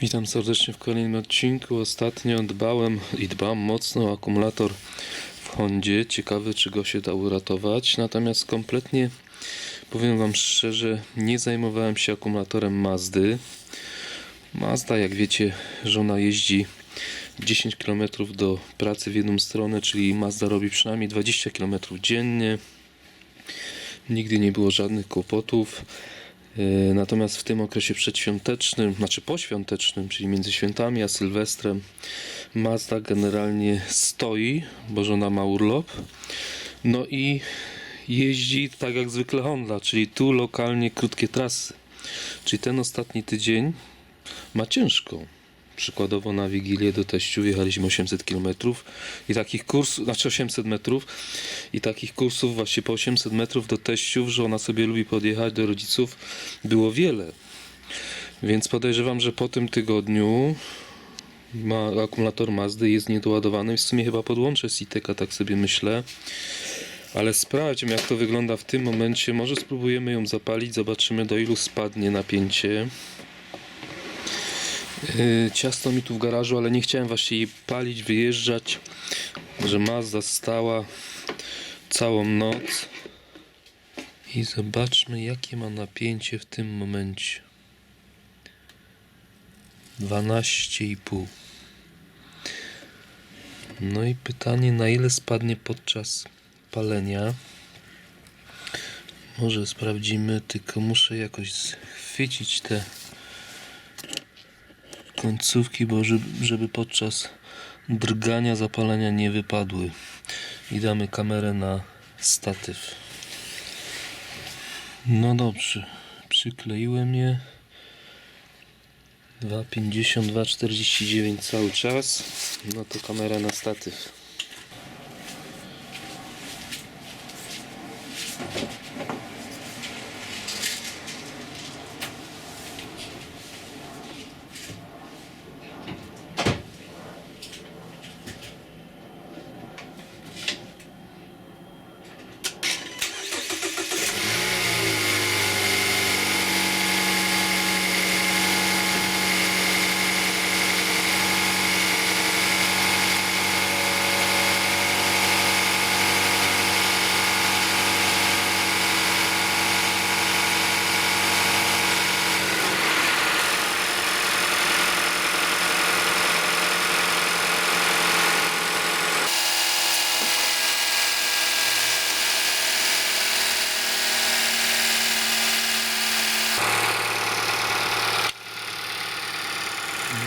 Witam serdecznie w kolejnym odcinku. Ostatnio dbałem i dbam mocno o akumulator w Hondzie. Ciekawy, czy go się da uratować. Natomiast kompletnie, powiem Wam szczerze, nie zajmowałem się akumulatorem Mazdy. Mazda, jak wiecie, żona jeździ 10 km do pracy w jedną stronę, czyli Mazda robi przynajmniej 20 km dziennie. Nigdy nie było żadnych kłopotów. E, Natomiast w tym okresie przedświątecznym, znaczy poświątecznym, czyli między świętami a Sylwestrem, Mazda generalnie stoi, bo żona ma urlop. No i jeździ tak jak zwykle Honda, czyli tu lokalnie krótkie trasy. Czyli ten ostatni tydzień ma ciężko. Przykładowo na Wigilię do teściu jechaliśmy 800 km i takich kursów, znaczy 800 metrów i takich kursów właśnie po 800 metrów do teściów, że ona sobie lubi podjechać do rodziców, było wiele. Więc podejrzewam, że po tym tygodniu ma, akumulator Mazdy jest niedoładowany. W sumie chyba podłączę Siteka, tak sobie myślę. Ale sprawdźmy jak to wygląda w tym momencie. Może spróbujemy ją zapalić, zobaczymy do ilu spadnie napięcie. Yy, ciasno mi tu w garażu, ale nie chciałem właśnie jej palić, wyjeżdżać, że Mazda stała całą noc. I zobaczmy jakie ma napięcie w tym momencie. 12,5. No i pytanie na ile spadnie podczas palenia. Może sprawdzimy, tylko muszę jakoś schwycić te końcówki, bo żeby, podczas drgania zapalenia nie wypadły. I damy kamerę na statyw. No dobrze, przykleiłem je. 2,50, 2,49 cały czas. No to kamera na statyw.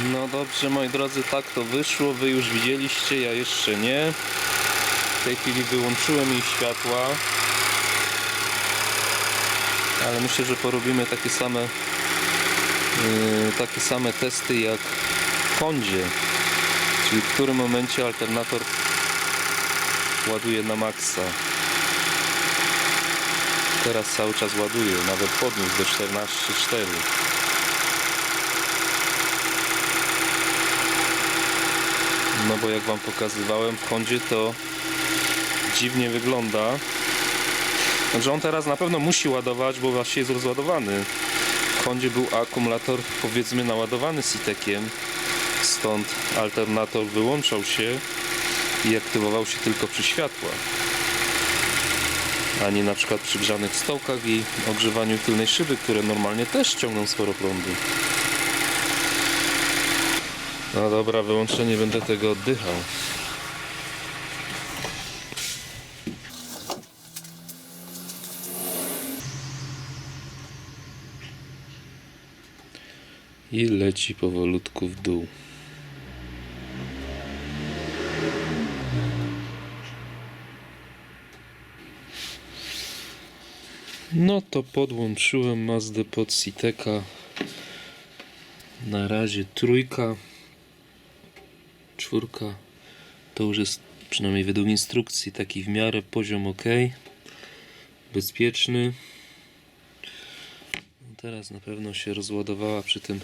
No dobrze, moi drodzy, tak to wyszło. Wy już widzieliście, ja jeszcze nie. W tej chwili wyłączyłem jej światła. Ale myślę, że porobimy takie same yy, takie same testy jak w Hondzie. Czyli w którym momencie alternator ładuje na maksa. Teraz cały czas ładuje, nawet podniósł do 14,4. No bo jak wam pokazywałem w Hondzie to dziwnie wygląda. Także on teraz na pewno musi ładować, bo właśnie jest rozładowany. W Hondzie był akumulator powiedzmy naładowany Sitekiem, stąd alternator wyłączał się i aktywował się tylko przy światłach. A nie na przykład przy grzanych stołkach i ogrzewaniu tylnej szyby, które normalnie też ciągną sporo prądu. No dobra, wyłączę, nie będę tego oddychał. I leci powolutku w dół. No to podłączyłem Mazdę pod Siteka. Na razie trójka czwórka. To już jest przynajmniej według instrukcji taki w miarę poziom ok. Bezpieczny. Teraz na pewno się rozładowała przy tym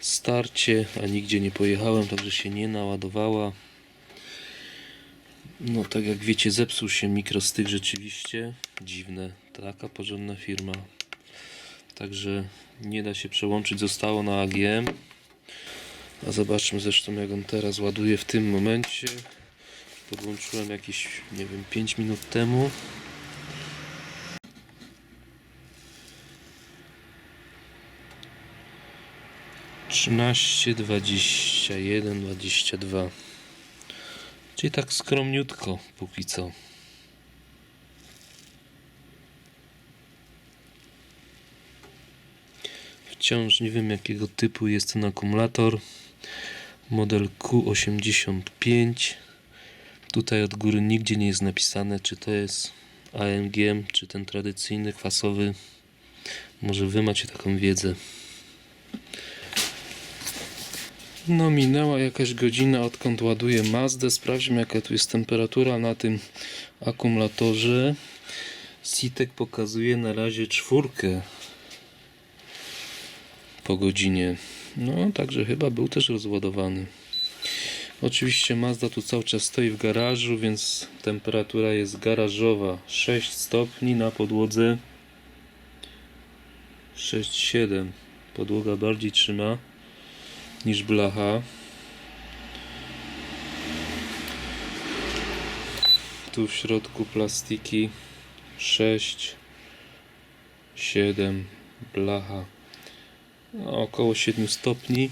starcie a nigdzie nie pojechałem także się nie naładowała. No tak jak wiecie zepsuł się mikrostyk rzeczywiście. Dziwne. Taka porządna firma. Także nie da się przełączyć. Zostało na AGM A zobaczmy zresztą jak on teraz ładuje w tym momencie. Podłączyłem jakieś, nie wiem, 5 minut temu. Trzynaście, dwadzieścia jeden, dwadzieścia dwa. Czyli tak skromniutko póki co. Wciąż nie wiem jakiego typu jest ten akumulator. Model Q85. Tutaj od góry nigdzie nie jest napisane, czy to jest AMG, czy ten tradycyjny kwasowy. Może wy macie taką wiedzę. No minęła jakaś godzina odkąd ładuję Mazdę. Sprawdźmy jaka tu jest temperatura na tym akumulatorze. Sitek pokazuje na razie czwórkę po godzinie. No, także chyba był też rozładowany. Oczywiście Mazda tu cały czas stoi w garażu, więc temperatura jest garażowa. 6 stopni na podłodze. 6-7 podłoga bardziej trzyma niż blacha. Tu w środku plastiki. 6 7 blacha około 7 stopni.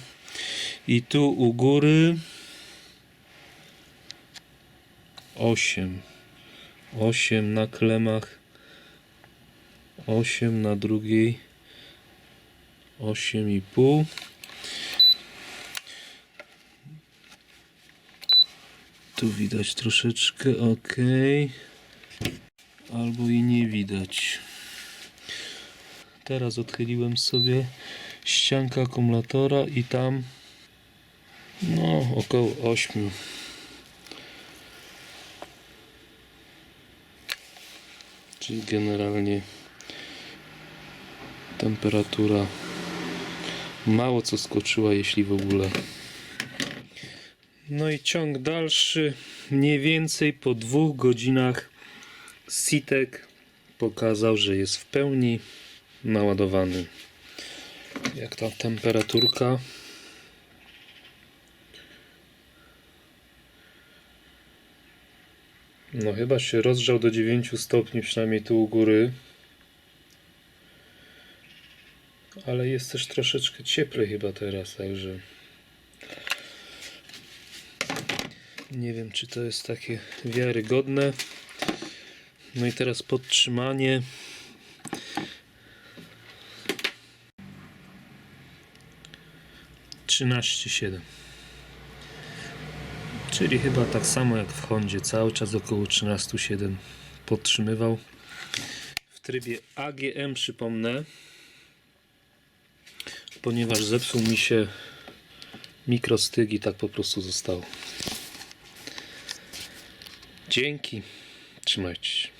I tu u góry 8 8 na klemach. 8 na drugiej. 8,5 tu widać troszeczkę ok albo i nie widać. Teraz odchyliłem sobie ściankę akumulatora i tam no około 8 czyli generalnie temperatura mało co skoczyła jeśli w ogóle. No i ciąg dalszy mniej więcej po dwóch godzinach Sitek pokazał, że jest w pełni naładowany jak ta temperaturka. No chyba się rozgrzał do 9 stopni przynajmniej tu u góry. Ale jest też troszeczkę cieplej chyba teraz także. Nie wiem czy to jest takie wiarygodne. No i teraz podtrzymanie trzynaście siedem. Czyli chyba tak samo jak w Hondzie cały czas około 13,7 podtrzymywał. W trybie AGM przypomnę ponieważ zepsuł mi się mikrostyg i tak po prostu zostało. Dzięki. Trzymajcie się